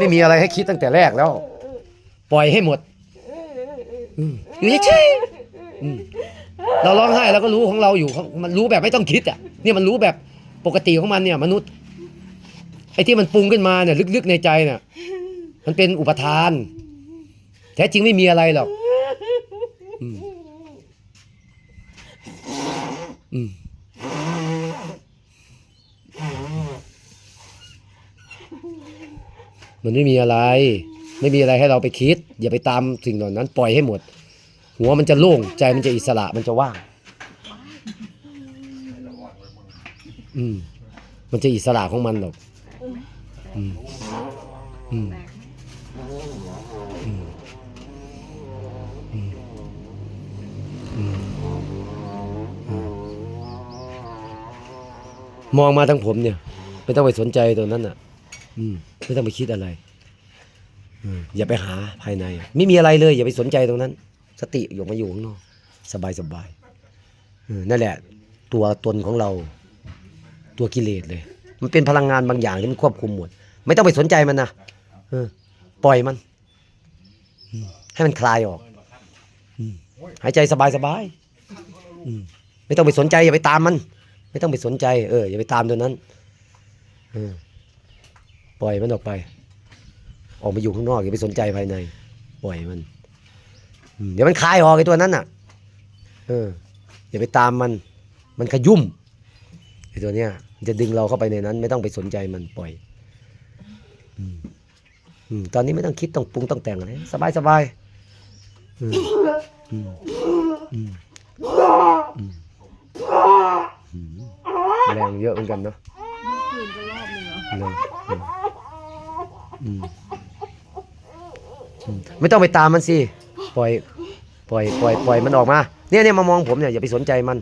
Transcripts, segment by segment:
ไม่มีอะไรให้คิดตั้งแต่แรกแล้ว ปล่อยให้หมดอืมอยู่เฉยๆอืมเราร้องไห้เราก็รู้ของเราอยู่ของมันรู้แบบไม่ต้องคิดอะนี่มันรู้แบบปกติของมันเนี่ย มนุษย์ ไอ้ที่มันปรุงขึ้นมาเนี่ย ลึกๆในใจเนี่ย มันเป็นอุปทาน แท้จริงไม่มีอะไรหรอก อืมอืม มันไม่มีอะไร ไม่มีอะไรให้เราไปคิด อย่าไปตามสิ่งเหล่านั้น ปล่อยให้หมด หัวมันจะโล่งใจมันจะอิสระมันจะว่าง อืมมันจะอิสระของมันหรอกอืมอืมมองมาทั้งผมเนี่ย ไม่ต้องไปสนใจตรงนั้นอะ อืม ไม่ต้องไปคิดอะไรอย่าไปหาภายใน ไม่มีอะไรเลย อย่าไปสนใจตรงนั้น สติอยู่มาอยู่ข้างนอกสบายสบายนั่นแหละ ตัวตนของเรา ตัวกิเลสเลย มันเป็นพลังงานบางอย่างที่มันควบคุมหมด ไม่ต้องไปสนใจมันนะปล่อยมัน ให้มันคลายออกหายใจสบายสบายไม่ต้องไปสนใจ อย่าไปตามมัน ไม่ต้องไปสนใจ เอออย่าไปตามตัวนั้น อ ปล่อยมันออกไป ออกมาอยู่ข้างนอกอย่าไปสนใจภายใน ปล่อยมันอืมเดี๋ยวมันคลายออกไอ้ตัวนั้นน่ะ เอออย่าไปตามมัน มันขยุ่มไอ้ตัวเนี้ยมันจะดึงเราเข้าไปในนั้น ไม่ต้องไปสนใจมันปล่อยอืมอืมตอนนี้ไม่ต้องคิดต้องปรุงต้องแต่งอะไรสบายสบายอืมอืมอืมอืมอืมแรงเยอะเหมือนกันเนาะคืนไปรอบหนึงเหรอเน อืมอืมไม่ต้องไปตามมันสิปล่อย ปล่อยปล่อยปล่อยมันออกมาเนี่ยเนี่ยมามองผมเนี่ยอย่าไปสนใจมัน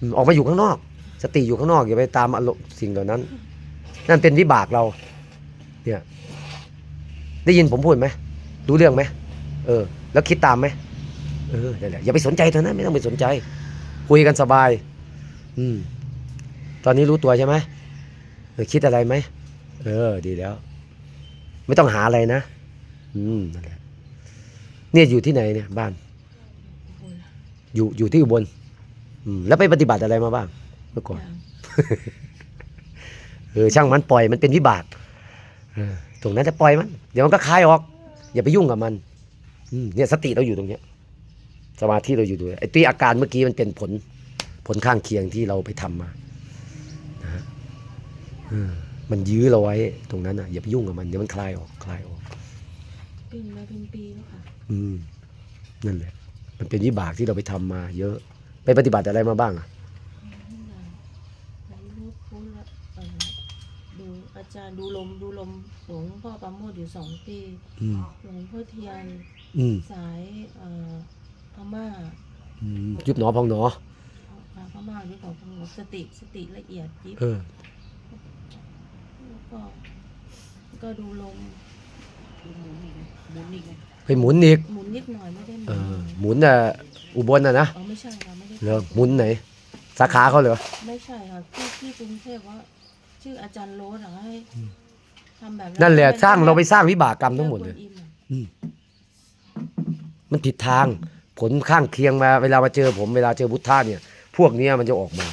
อืมออกมาอยู่ข้างนอก สติอยู่ข้างนอกอย่าไปตามอารมณ์สิ่งเหล่านั้น นั่นเป็นวิบากเรา เนี่ย ได้ยินผมพูดไหมรู้เรื่องไหมเออ แล้วคิดตามไหมเออนั่นแหละอย่าไปสนใจเท่านั้นไม่ต้องไปสนใจ คุยกันสบาย อืม ตอนนี้รู้ตัวใช่ไหมเออคิดอะไรไหมเออ ดีแล้ว ไม่ต้องหาอะไรนะ อืมนั่นแหละเนี่ยอยู่ที่ไหนเนี่ยบ้าน อยู่อยู่ที่อุบลอืมแล้วไปปฏิบัติอะไรมาบ้างเมื่อก่อน เออช่างมันปล่อยมันเป็นวิบากเออตรงนั้นจะปล่อยมัน เดี๋ยวมันก็คลายออก อย่าไปยุ่งกับมัน อืมเนี่ยสติเราอยู่ตรงเนี้ย สมาธิเราอยู่ตรงเนี้ยไอ้ที่อาการเมื่อกี้มันเป็นผล ผลข้างเคียงที่เราไปทำมาเออมั นยื้อเราไว้ตรงนั้นอะอย่าไปยุ่งกับมันเดี๋ยวมันคลายออกคลายออกเป็นมาเป็นปีแล้วค่ะ อืมนั่นแหละ มันเป็นวิบากที่เราไปทำมา เยอะ ไปปฏิบัติอะไรมาบ้างอะไหนรู้พูดแล้วเออดูอาจารย์ดูลมดูลมหลวงพ่อประโมทอยู่สองปีอืมหลวงพ่อเทียนอืมสายเอ่อพม่าอืมยุบหนอพองหนอพาพม่าที่เขาพูดสติสติละเอียดยิบเออแล้ว ก็ก็ดูลมหมุนอีกไหมไปหมุนอีกหมุนนิดหน่อยไม่ได้หมุเอนอหมุนอะอุบลน่ะนะอ๋อไม่ใช่ค่ะไม่ได้เหรอหมุนไหน สาขาเขาเหรอ ไม่ใช่ค่ะที่ที่กรุงเทพว่าชื่ออาจารย์โรสเหรอให้ทำแบบนั่นแหละม่สร้างเราไปม่สร้างวิบากกรรมทั้งหมดเลยจอคนอิ่อะอืมมันผิดทาง ผลข้างเคียงมาเวลามาเจอผมเวลาเจอพุทธะเนี่ย พวกเนี้ยมันจะออกมา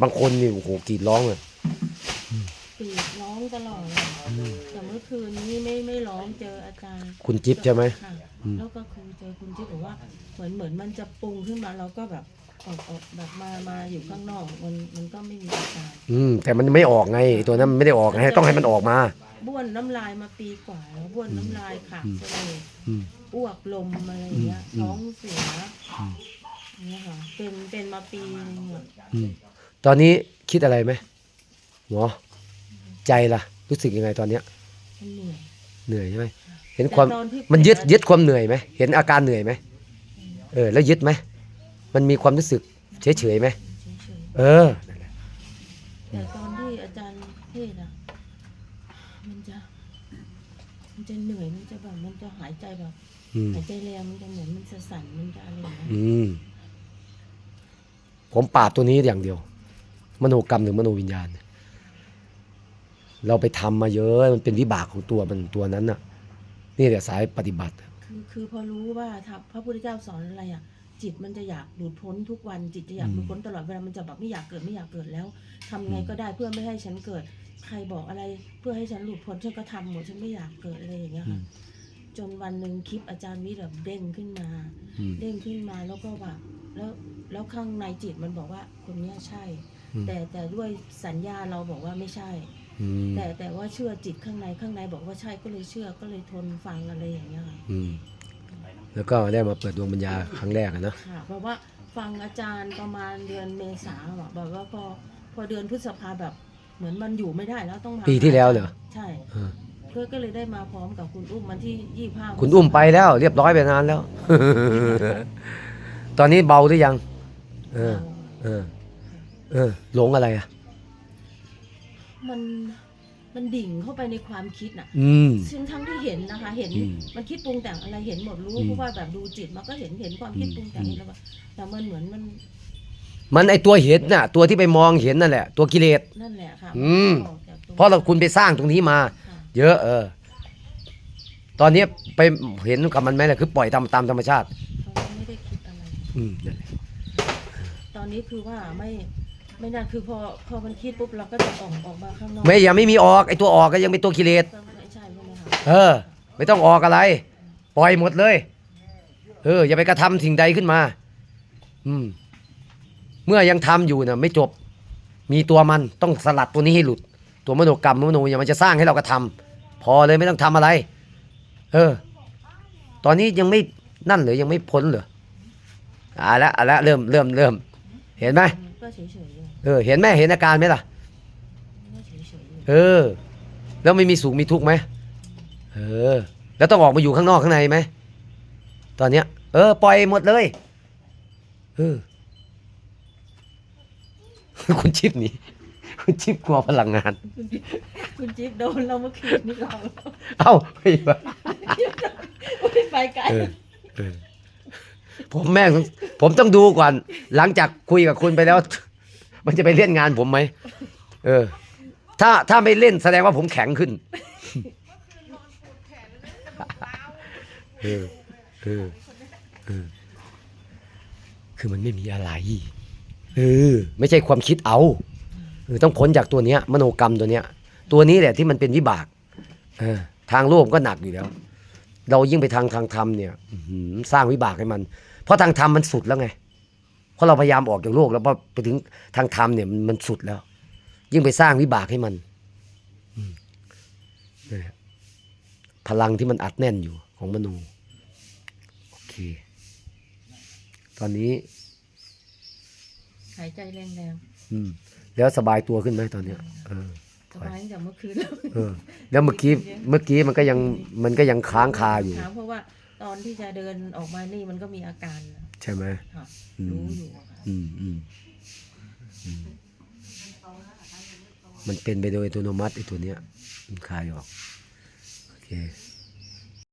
บางคนนี่โอ้โหกรีดร้องเลย ไม่ไม่ร้องเจออาจารย์คุณจิ๊บใช่ไหมค่ะอืม แล้วก็คือเจอคุณจิ๊บบอกว่าเหมือนเหมือนมันจะปรุงขึ้นมาเราก็แบบออกออกแบบมามาอยู่ข้างนอกมันมันก็ไม่มีอาการอืม แต่มันไม่ออกไงไอ้ตัวนั้นมันไม่ได้ออกไงต้องให้มันออกมา บ้วนน้ำลายมาปีกว่าแล้วบ้วนน้ำลายขาดเลยอืม อ้วกลมอะไรอย่างเงี้ยอืมท้องเสียอืมอย่างเงี้ยค่ะเป็นเป็นมาปีนึงอะอืมตอนนี้คิดอะไรไหมหมอใจล่ะ รู้สึกยังไงตอนเนี้ยมันเหนื่อย เหนื่อยใช่ไหมเห็นความแต่ตอนที่มันยึดเป็นยึดความเหนื่อยไหมเห็นอาการเหนื่อยไหมเออ แล้วยึดไหมมันมีความรู้สึกเฉยเฉยๆไหมเฉยเออนั่นแหละๆแต่ตอนที่อาจารย์เทศน์อะมันจะ มันจะเหนื่อย มันจะแบบ มันจะหายใจแบบ อืม หายใจแรง มันจะเหมือนมันจะสั่น มันจะอะไรอย่างเงี้ยอืม ผมปราบตัวนี้อย่างเดียว มโนกรรมหรือมโนวิญญาณเราไปทำมาเยอะมันเป็นวิบากของตัวมันตัวนั้นน่ะ นี่แหละสายปฏิบัติ คือคือพอรู้ว่าถ้าพระพุทธเจ้าสอนอะไรอะ จิตมันจะอยากหลุดพ้นทุกวันจิตจะอยากหลุดพ้นตลอดเวลามันจะแบบไม่อยากเกิดไม่อยากเกิดแล้วทำไงก็ได้เพื่อไม่ให้ฉันเกิด ใครบอกอะไรเพื่อให้ฉันหลุดพ้นฉันก็ทำหมดฉันไม่อยากเกิดอะไรอย่างเงี้ยอืค่ะมจนวันหนึ่งคลิปอาจารย์วิทย์แบบเด้งขึ้นมาอืมเด้งขึ้นมาแล้วก็แบบแล้วแล้วข้างในจิตมันบอกว่าคนเนี้ยใช่อืมแต่แต่ด้วยสัญญาเราบอกว่าไม่ใช่ อืมแต่แต่ว่าเชื่อจิตข้างในข้างในบอกว่าใช่ก็เลยเชื่อก็เลยทนฟังอะไรอย่างเงี้ยค่ะอืมแล้วก็ได้มาเปิดดวงปัญญาครั้งแรกอะนะค่ะเพราะว่าฟังอาจารย์ประมาณเดือนเมษาอะแบบว่าพอพอเดือนพฤษภาแบบเหมือนมันอยู่ไม่ได้แล้วต้องมาปีที่แล้วเหรอใช่เออก็ก็เลยได้มาพร้อมกับคุณอุ้มมันที่ยี่ห้าคุณอุ้มไปแล้ว เรียบร้อยไปนานแล้ว ตอนนี้เบาหรือยัง เออ เออ เออหลงอะไรอะ มันมันดิ่งเข้าไปในความคิดน่ะ อืม ซึ่งทั้งที่เห็นนะคะ เห็นอืมมันคิดปรุงแต่งอะไรเห็นหมดรู้อืมเพราะว่าแบบดูจิตมันก็เห็นเห็นความคิดอืมปรุงแต่งเห็นแล้วว่าแต่มันเหมือนมันมันไอตัวเห็นน่ะ ตัวที่ไปมองเห็นนั่นแหละ ตัวกิเลส นั่นแหละค่ะอืม ออกจากตงเพราะเราคุณไปสร้างตรงนี้มา ค่ะ เยอะเออ ตอนนี้ไปเห็นกับมันไหมล่ะคือปล่อยตามตามธรรมชาติเขาไม่ได้คิดอะไร อืมนั่นแหละตอนนี้คือว่าไม่ ไม่น่าคือพอพอมันคิดปุ๊บเราก็จะออกออกมาข้างนอกไม่ยังไม่มีออกไอตัวออกก็ยังเป็นตัวกิเลสก็ไม่ใช่ใช่ไหมคะเออ ไม่ต้องออกอะไร ปล่อยหมดเลย เออ อย่าไปกระทำสิ่งใดขึ้นมา อืม เมื่อยังทำอยู่นะไม่จบ มีตัวมันต้องสลัดตัวนี้ให้หลุด ตัวมโนกรรมมโนอย่ามันจะสร้างให้เรากระทำพอเลยไม่ต้องทำอะไร เออ ตอนนี้ยังไม่นั่นเหรือยังไม่พ้นเหรออ่าละอ่าละเริ่มเริ่มเริ่มเห็นไหม ก็เฉยๆอยู่เออ เห็นไหมเห็นอาการไหมล่ะก็เฉยๆอยู่เออ แล้วไม่มีสุขมีทุกข์ไหมเออ แล้วต้องออกมาอยู่ข้างนอกข้างในไหมตอนเนี้ย เออ ปล่อยหมดเลยเออคุณชิปหนี่คุณชิปกลัวพลังงาน คุณจิ๊บโดนเราเมื่อคืนนี่เราเอ้าไม่วะโอ้ยไปไกล เออเออ ผมแม่ง ผมต้องดูก่อน หลังจากคุยกับคุณไปแล้ว มันจะไปเล่นงานผมไหมเออ ถ้าถ้าไม่เล่นแสดงว่าผมแข็งขึ้นเออเออเออคือมันไม่มีอะไรเออไม่ใช่ความคิดเอาเออต้องพ้นจากตัวเนี้ย มโนกรรมตัวเนี้ย ตัวนี้แหละที่มันเป็นวิบากเออทางโลกก็หนักอยู่แล้ว เรายิ่งไปทางทางธรรมเนี่ยสร้างวิบากให้มัน เพราะทางธรรมมันสุดแล้วไง เพราะเราพยายามออกจากโลกแล้วพอไปถึงทางธรรมเนี่ยมันมันสุดแล้ว ยิ่งไปสร้างวิบากให้มันอืมนั่นแหละพลังที่มันอัดแน่นอยู่ของมโนโอเค ตอนนี้หายใจแรงอืม แล้วสบายตัวขึ้นไหมตอนเนี้ยเออๆสบายตั้งแต่เมื่อคืนแล้วเออ แล้วเมื่อกี้เมื่อกี้มันก็ยังมันก็ยังค้างคาอยู่ถามเพราะว่า ตอนที่จะเดินออกมานี่มันก็มีอาการนะใช่ไหมค่ะอืมรู้อยู่อะค่ะอืมอืมอืมมันเป็นไปโดยอัตโนมัติไอ้ตัวเนี้ยมันคลายออก โอเค